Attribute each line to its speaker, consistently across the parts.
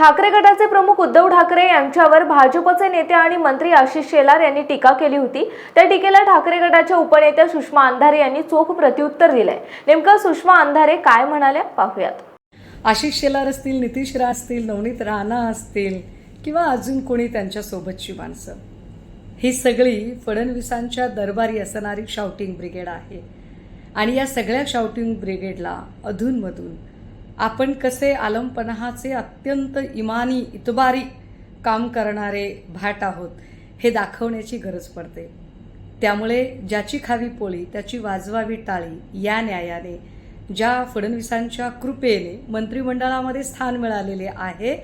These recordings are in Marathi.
Speaker 1: ठाकरे गटाचे प्रमुख उद्धव ठाकरे यांच्यावर भाजपचे नेते आणि मंत्री आशिष शेलार यांनी टीका केली होती. त्या टीकेला ठाकरे गटाच्या उपनेत्या सुषमा अंधारे यांनी चोख प्रत्युत्तर दिलंय. नेमकं सुषमा अंधारे काय म्हणाल्या? पाहूयात.
Speaker 2: आशिष शेलार असतील नितीश रा असतील नवनीत राणा असतील किंवा अजून कोणी त्यांच्यासोबतची माणसं? ही सगळी फडणवीसांच्या दरबारी असणारी शाउटिंग ब्रिगेड आहे. आणि या सगळ्या शाउटिंग ब्रिगेडला अधूनमधून आपण कसे आलमपणाचे अत्यंत इमानी इतबारी काम करणारे भाट आहोत हे दाखवण्याची गरज पडते. त्यामुळे ज्याची खावी पोळी त्याची वाजवावी टाळी या न्यायाने ज्या फडणवीसांच्या कृपेने मंत्रिमंडळामध्ये स्थान मिळालेले आहे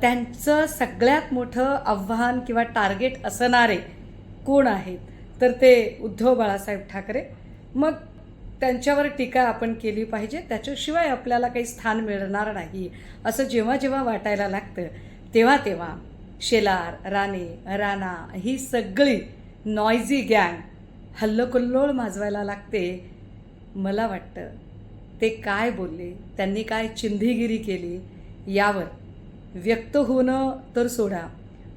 Speaker 2: त्यांचं सगळ्यात मोठं आव्हान किंवा टार्गेट असणारे कोण आहेत? तर ते उद्धव बाळासाहेब ठाकरे. मग त्यांच्यावर टीका आपण केली पाहिजे. त्याच्याशिवाय आपल्याला काही स्थान मिळणार नाही. असं जेव्हा जेव्हा वाटायला लागतं तेव्हा तेव्हा शेलार राणे राणा ही सगळी नॉयझी गँग हल्लोकल्लोळ माजवायला लागते. मला वाटतं ते काय बोलले त्यांनी काय चिंधीगिरी केली यावर व्यक्त होणं तर सोडा.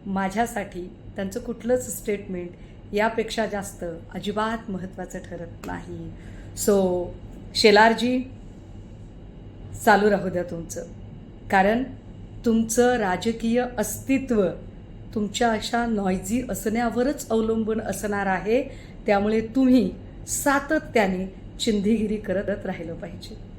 Speaker 2: माझ्यासाठी त्यांचं कुठलंच स्टेटमेंट यापेक्षा जास्त अजिबात महत्त्वाचं ठरत नाही. सो शेलारजी चालू राहू द्या तुमचं. कारण तुमचं राजकीय अस्तित्व तुमच्या अशा नॉयझी असण्यावरच अवलंबून असणार आहे त्यामुळे तुम्ही सातत्याने चिंधीगिरी करत राहिलं पाहिजे.